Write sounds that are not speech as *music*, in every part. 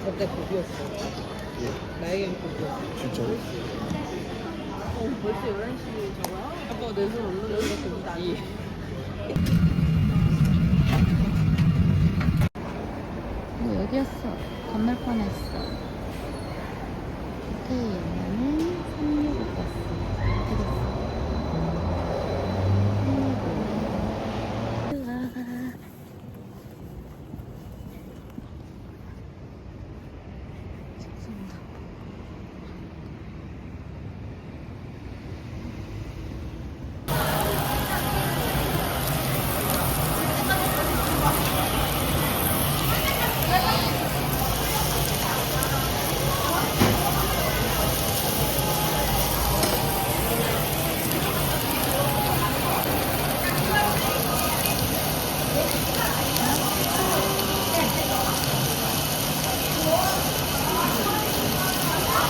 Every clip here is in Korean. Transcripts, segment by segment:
진짜 고기였어. 나에겐 고기였어. 진짜로? 어, 벌써 11시 저거야? 아빠가 내손 올려서 고기다. 이. 뭐 여기였어. 건널 뻔했어. 오케이, 얘는 365 버스. 되겠어. 365. 우와. 직선다.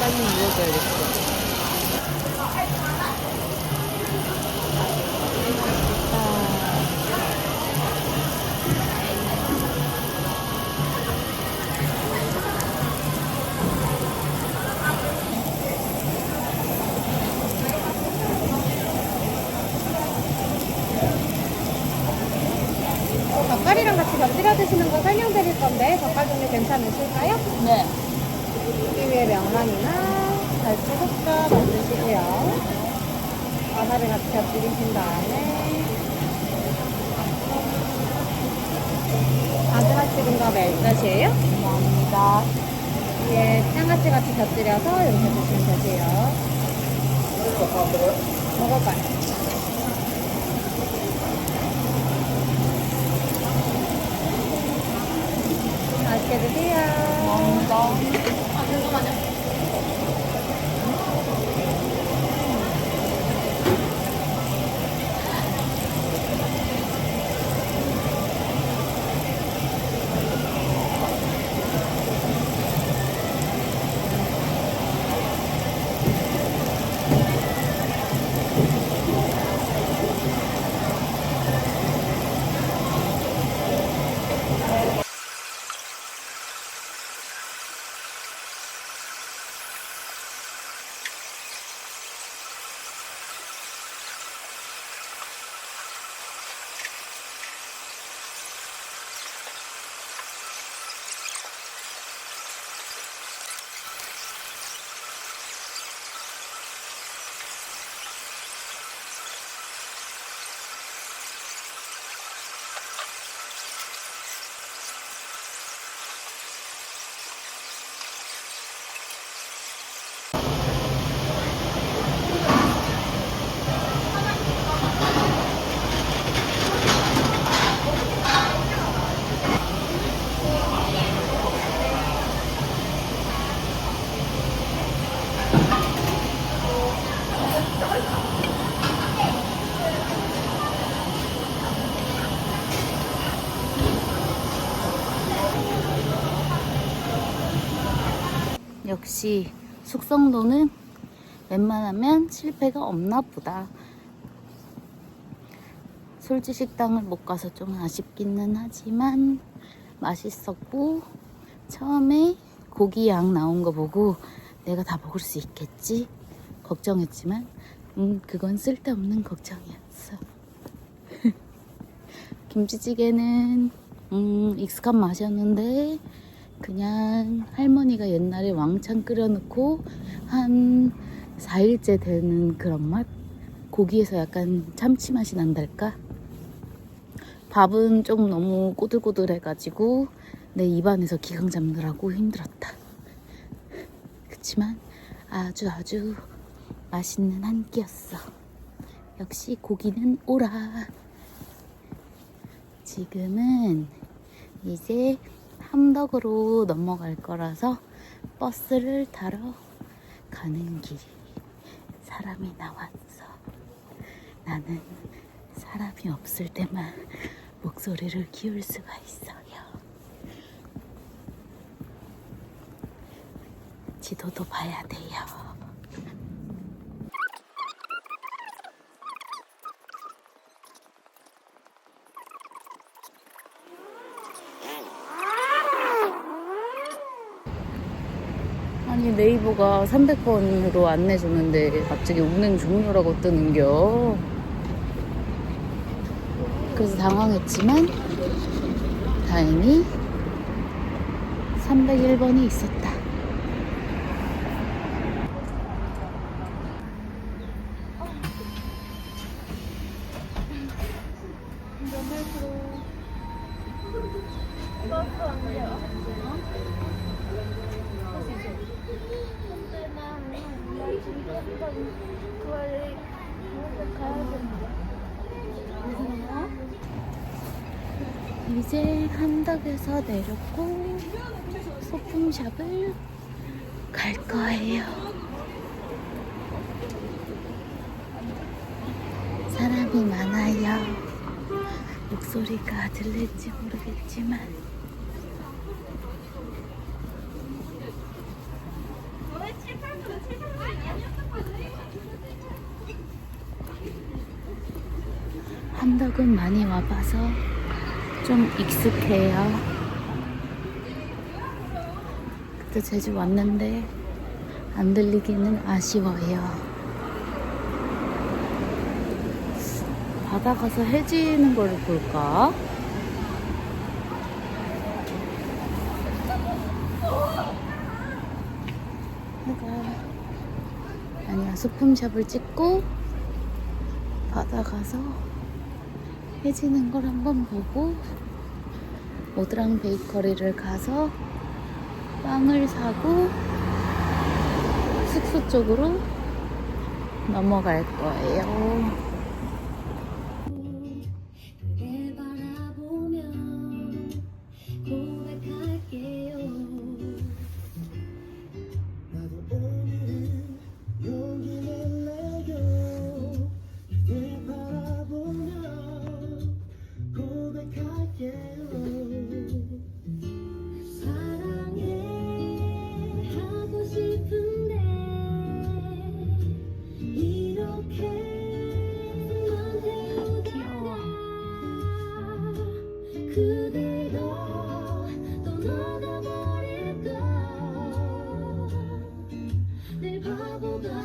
빨리 먹어야겠어. 젓갈이랑 같이 곁들여 드시는 거 설명드릴 건데 젓갈 종류 괜찮으실까요? 네. 이 위에 명란이나 갈치 섞어 만드시고요. 와사비 같이 곁들이신 다음에 바지락 찍은 거 멜젓이에요. 감사합니다. 위에 장아찌 같이 곁들여서 이렇게 드시면 되세요. 먹어봐요. 맛있게 드세요. 감사합니다. 역시 숙성도는 웬만하면 실패가 없나 보다. 솔지 식당을 못 가서 좀 아쉽기는 하지만 맛있었고 처음에 고기 양 나온 거 보고 내가 다 먹을 수 있겠지 걱정했지만 음 그건 쓸데없는 걱정이었어. *laughs* 김치찌개는 음 익숙한 맛이었는데 그냥 할머니가 옛날에 왕창 끓여놓고 한 4일째 되는 그런 맛? 고기에서 약간 참치 맛이 난달까? 밥은 좀 너무 꼬들꼬들해가지고 내 입안에서 기강 잡느라고 힘들었다. 그치만 아주 아주 맛있는 한 끼였어. 역시 고기는 오라. 지금은 이제 함덕으로 넘어갈 거라서 버스를 타러 가는 길이 사람이 나왔어. 나는 사람이 없을 때만 목소리를 키울 수가 있어요. 지도도 봐야 돼요. 네이버가 300번으로 안내 주는데 갑자기 운행 종료라고 뜨는겨. 그래서 당황했지만 다행히 301번이 있었다. 이제 함덕에서 내렸고 소품샵을 갈 거예요. 사람이 많아요. 목소리가 들릴지 모르겠지만 함덕은 많이 와봐서 좀 익숙해요. 그때 제주 왔는데 안 들리기는 아쉬워요. 바다 가서 해지는 걸 볼까? 아니야 소품샵을 찍고 바다 가서 해지는 걸 한번 보고 오드랑 베이커리를 가서 빵을 사고 숙소 쪽으로 넘어갈 거예요.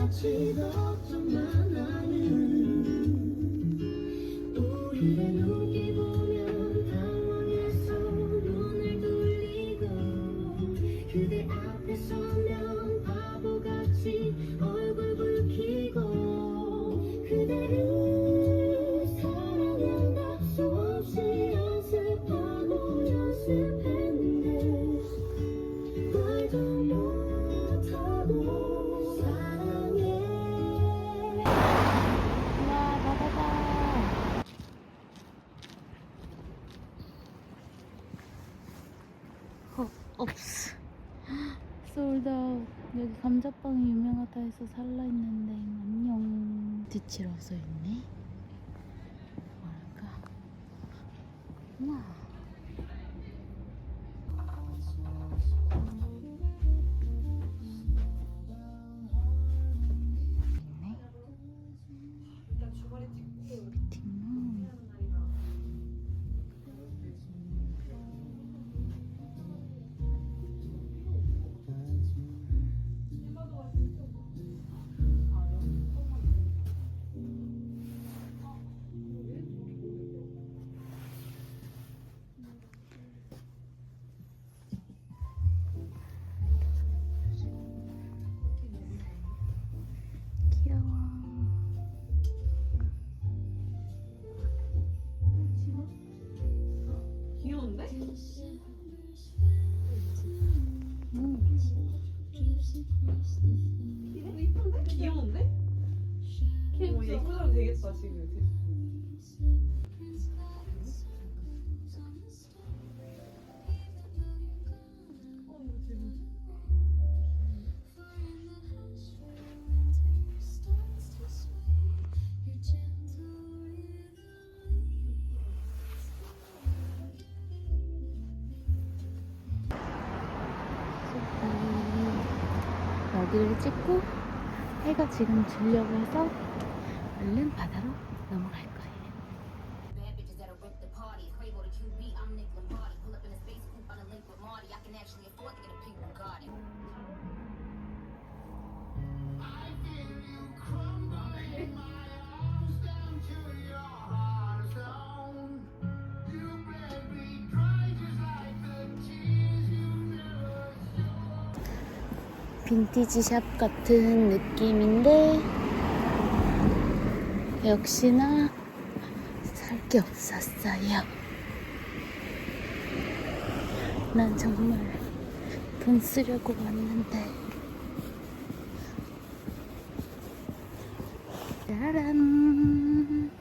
같이 걱정 만 하는 우리의 우 어, 재밌네. 여기를 찍고 해가 지금 지려고 해서 얼른 바다 빈티지 샵 같은 느낌인데 역시나 살 게 없었어요. 난 정말 돈 쓰려고 왔는데. 짜란.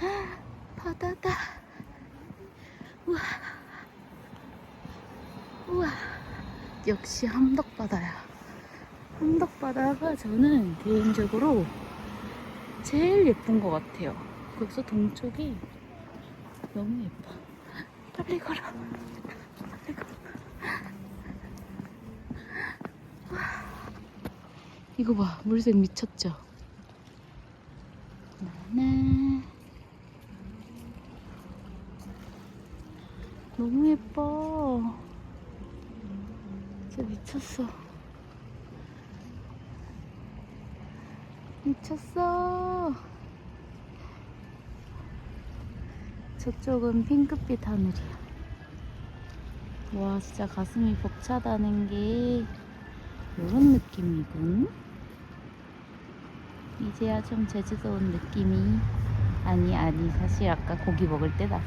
아, 바다다. 우와. 우와. 역시 함덕바다야. 함덕바다가 저는 개인적으로 제일 예쁜 것 같아요. 거기서 동쪽이 너무 예뻐. 빨리 걸어. 빨리 걸어. 와. 이거 봐. 물색 미쳤죠? 나나. 너무 예뻐. 진짜 미쳤어. 미쳤어. 저쪽은 핑크빛 하늘이야. 와, 진짜 가슴이 벅차다는 게 이런 느낌이군. 이제야 좀 제주도 온 느낌이 아니 아니 사실 아까 고기 먹을 때 났어.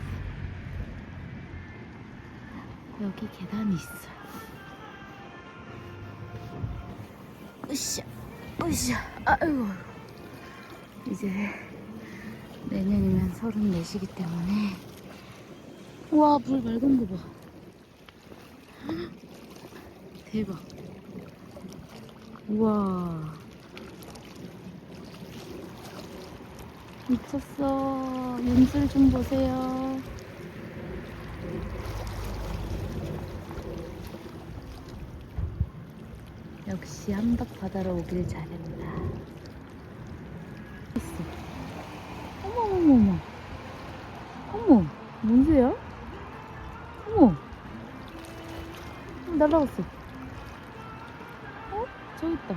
여기 계단이 있어. 으쌰, 으쌰, 아이고. 이제 내년이면 34시기 때문에. 와, 물 맑은 거 봐. 대박. 우와. 미쳤어. 윤슬 좀 보세요. 역시 함덕 바다로 오길 잘했다. 날라갔어. 어? 저기 있다.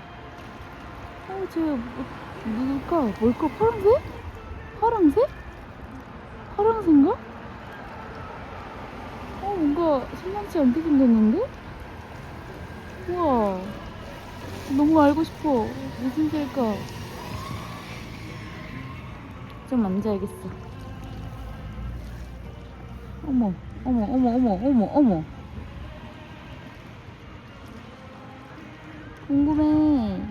어, 저, 뭐, 누굴까? 뭘까? 파란색? 파란색? 파란색인가? 어, 뭔가 심상치 않게 생겼는데? 우와. 너무 알고 싶어. 무슨 새일까? 좀 만져야겠어. 어머, 어머, 어머, 어머, 어머, 어머. 궁금해.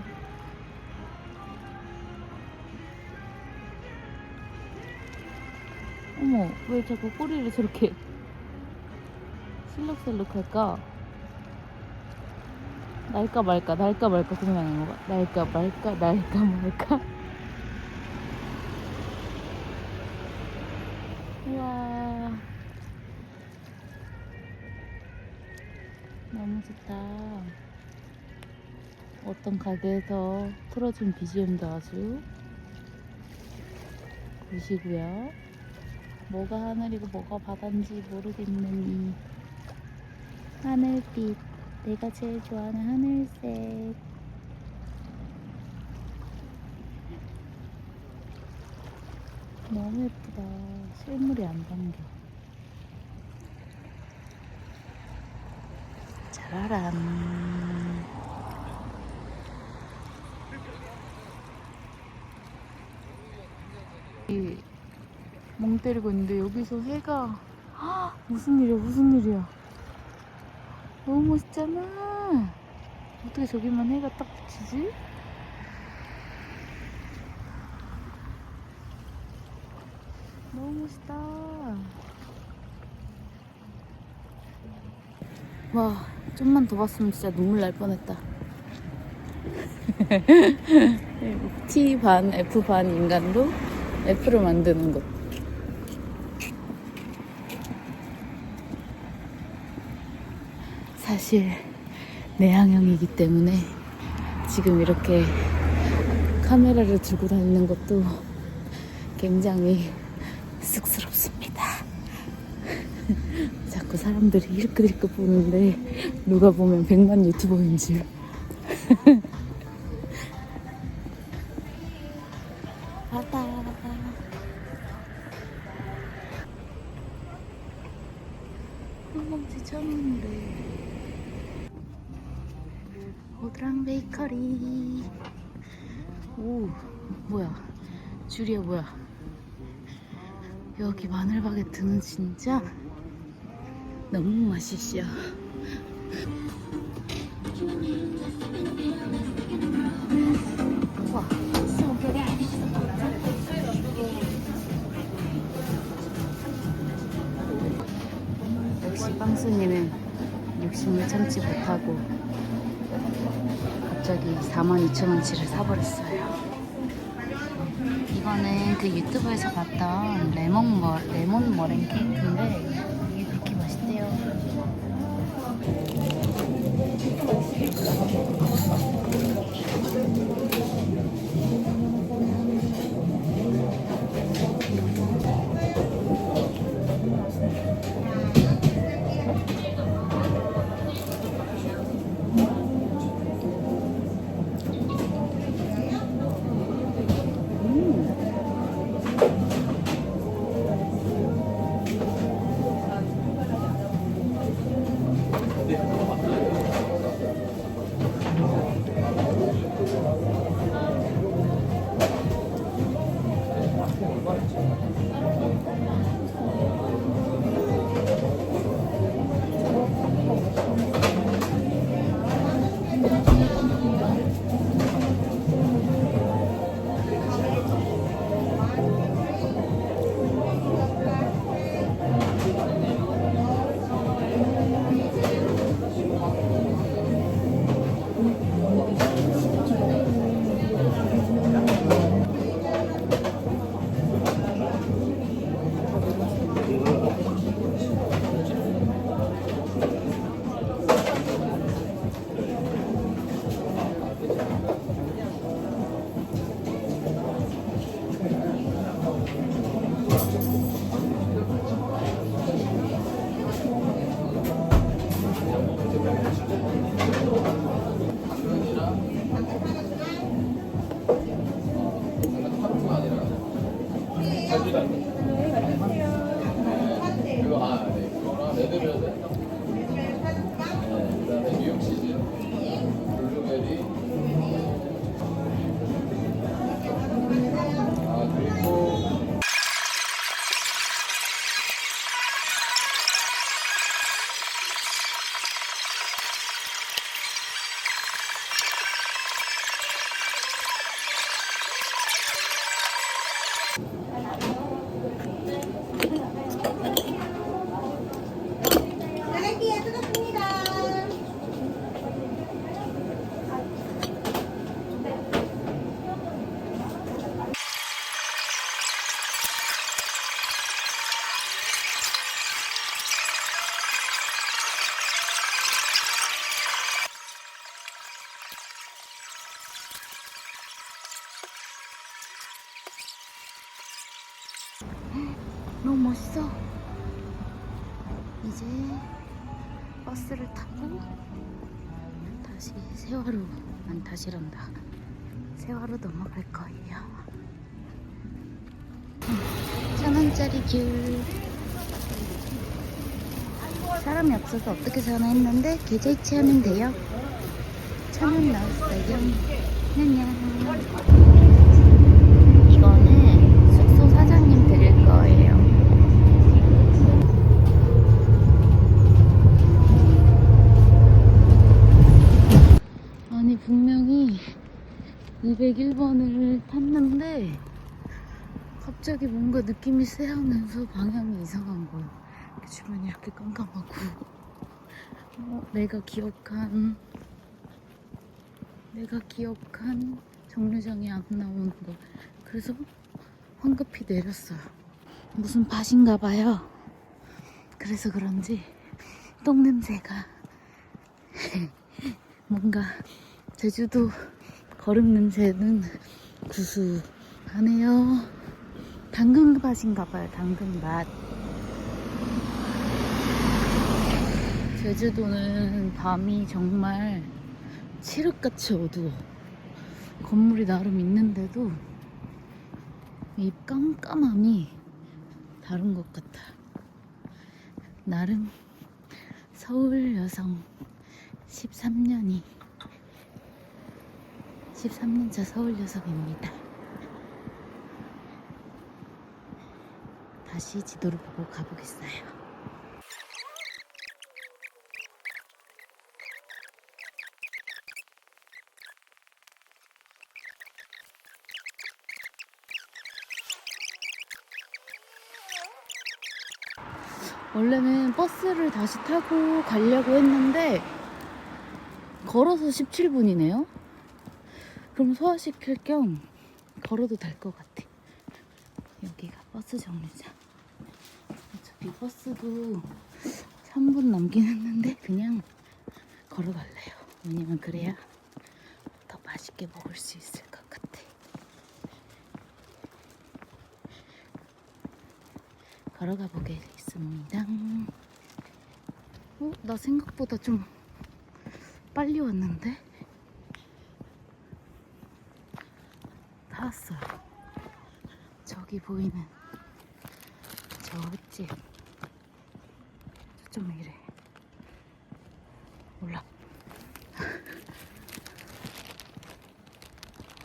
어머, 왜 자꾸 꼬리를 저렇게 실룩실룩 할까? 날까 말까, 날까 말까 고민하는 거봐. 날까 말까, 날까 말까. 우와. 너무 좋다. 어떤 가게에서 틀어준 BGM도 아주 굿이고요. 뭐가 하늘이고 뭐가 바다인지 모르겠는 이 하늘빛. 내가 제일 좋아하는 하늘색. 너무 예쁘다. 실물이 안 담겨. 짜라란. 이멍 때리고 있는데 여기서 해가 헉, 무슨 일이야 무슨 일이야? 너무 멋있잖아. 어떻게 저기만 해가 딱 비치지? 너무 멋있다. 와 좀만 더 봤으면 진짜 눈물 날 뻔했다. *laughs* T 반 F 반 인간도 F를 만드는 것 사실 내향형이기 때문에 지금 이렇게 카메라를 들고 다니는 것도 굉장히 쑥스럽습니다. *laughs* 자꾸 사람들이 힐끗힐끗 보는데 누가 보면 백만 유튜버인 줄. 호드랑 베이커리. 오, 뭐야? 줄이야 뭐야? 여기 마늘 바게트는 진짜 너무 맛있어. 와. 역시 빵수님은 욕심을 참지 못하고 갑자기 42,000원치를 사버렸어요. 이거는 그 유튜브에서 봤던 레몬 머, 레몬 머랭 케이크인데 이게 그렇게 맛있대요. 너 다시 세화로 안 다시란다. 세화로 넘어갈 거예요. 음, 천 원짜리 귤. 사람이 없어서 어떻게 사나 했는데 계좌 이체하면 돼요. 천원 나왔어요. 냐냐. 이거는 숙소 사장님 드릴 거예요. 아니 분명히 201번을 탔는데 갑자기 뭔가 느낌이 쎄하면서 방향이 이상한 거야. 주변이 이렇게 깜깜하고 어, 내가 기억한 내가 기억한 정류장이 안 나오는 거. 그래서 황급히 내렸어요. 무슨 밭인가 봐요. 그래서 그런지 똥 냄새가 *laughs* 뭔가 제주도 거름 냄새는 구수하네요. 당근밭인가 봐요. 당근밭. 제주도는 밤이 정말 칠흑같이 어두워. 건물이 나름 있는데도 이 깜깜함이 다른 것 같아. 나름 서울 여성 13년이 33년차 서울 여성입니다. 다시 지도를 보고 가보겠어요. 원래는 버스를 다시 타고 가려고 했는데 걸어서 17분이네요. 그럼 소화시킬 겸 걸어도 될 것 같아. 여기가 버스 정류장. 버스도 3분 남긴 했는데 그냥 걸어갈래요. 왜냐면 그래야 더 맛있게 먹을 수 있을 것 같아. 걸어가 보겠습니다. 어? 나 생각보다 좀 빨리 왔는데? 다 왔어요. 저기 보이는 저 집. 저좀 이래. 몰라.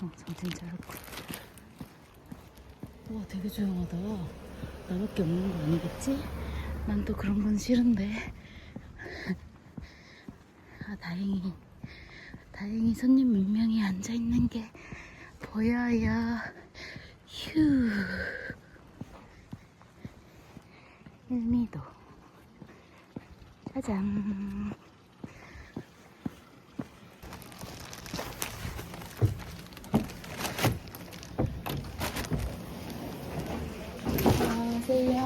어, 정신 차렸고. 와, 되게 조용하다. 나밖에 없는 거 아니겠지? 난 또 그런 건 싫은데. 아, 다행히. 다행히 손님 몇 명이 앉아 있는 게 보여요. 휴. 일미도. 짜잔. 안녕하세요.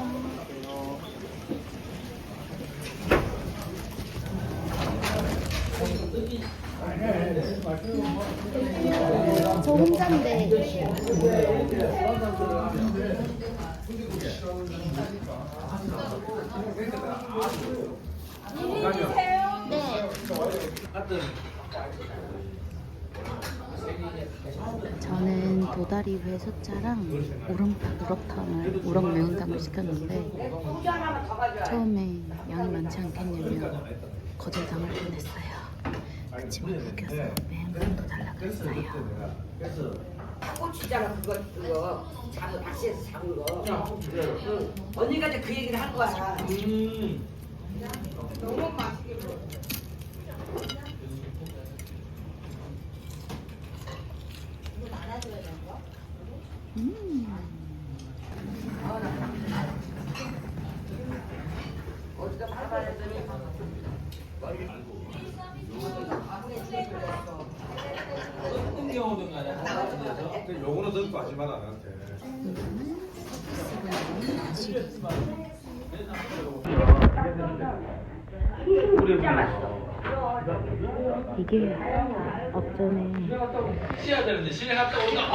저 혼자인데. 네. 저는 도다리 회 소짜랑 우렁, 우럭탕을, 우럭 매운탕을 시켰는데 처음에 양이 많지 않겠냐면 거절당할 뻔했어요. 그치만 웃겨서 매운탕도 달라고 했어요. 꼬치잖아 그거 그거 잡은 낚시에서 잡은 거. 응. 언니가 이제 그 얘기를 한 거야. 요거는 더 마지막 나한테. 이게 업전에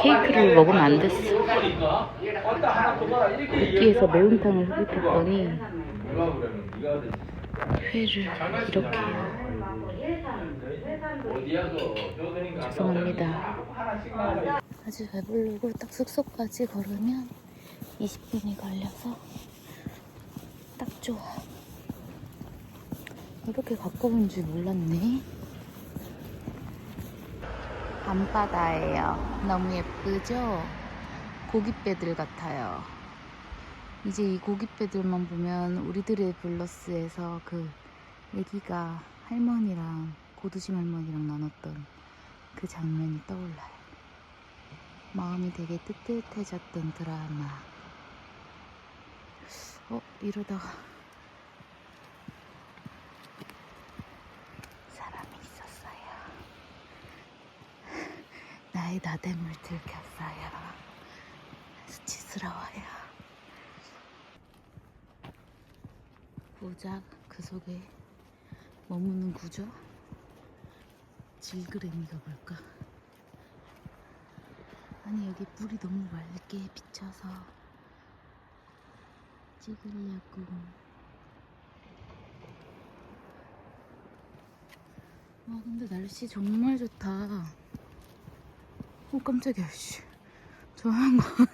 케이크를 먹으면 안 됐어. 느끼해서 매운탕을 흡입했더니 회를 이렇게. 죄송합니다. 아주 배부르고 딱 숙소까지 걸으면 20분이 걸려서 딱 좋아. 이렇게 가까운 줄 몰랐네. 밤바다예요. 너무 예쁘죠? 고깃배들 같아요. 이제 이 고깃배들만 보면 우리들의 블러스에서 그 애기가 할머니랑 고두심 할머니랑 나눴던 그 장면이 떠올라요. 마음이 되게 뜨뜻해졌던 드라마. 어, 이러다가 사람이 있었어요. 나의 나됨을 들켰어요. 수치스러워요. 보자 그 속에 머무는 구조? 질그레미가 뭘까? 아니 여기 불이 너무 맑게 비쳐서 찍으려고 와 근데 날씨 정말 좋다 오 깜짝이야 씨. 저 하얀 거왜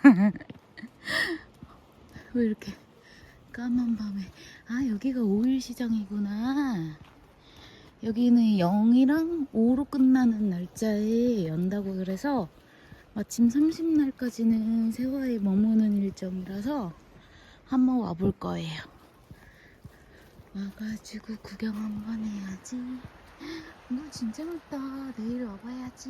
*laughs* 이렇게 까만 밤에 아 여기가 오일 시장이구나 여기는 0이랑 5로 끝나는 날짜에 연다고 그래서 마침 30날까지는 세화에 머무는 일정이라서 한번 와볼 거예요. 와가지고 구경 한번 해야지. 물 진짜 맑다. 내일 와봐야지.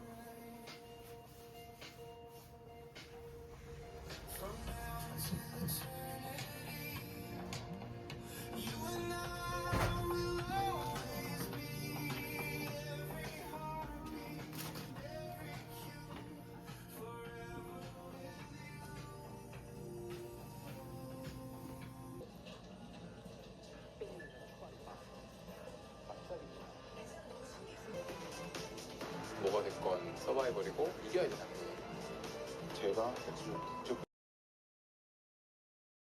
뭐가 됐건 서바이벌이고 이겨야 되잖아. 제가 대충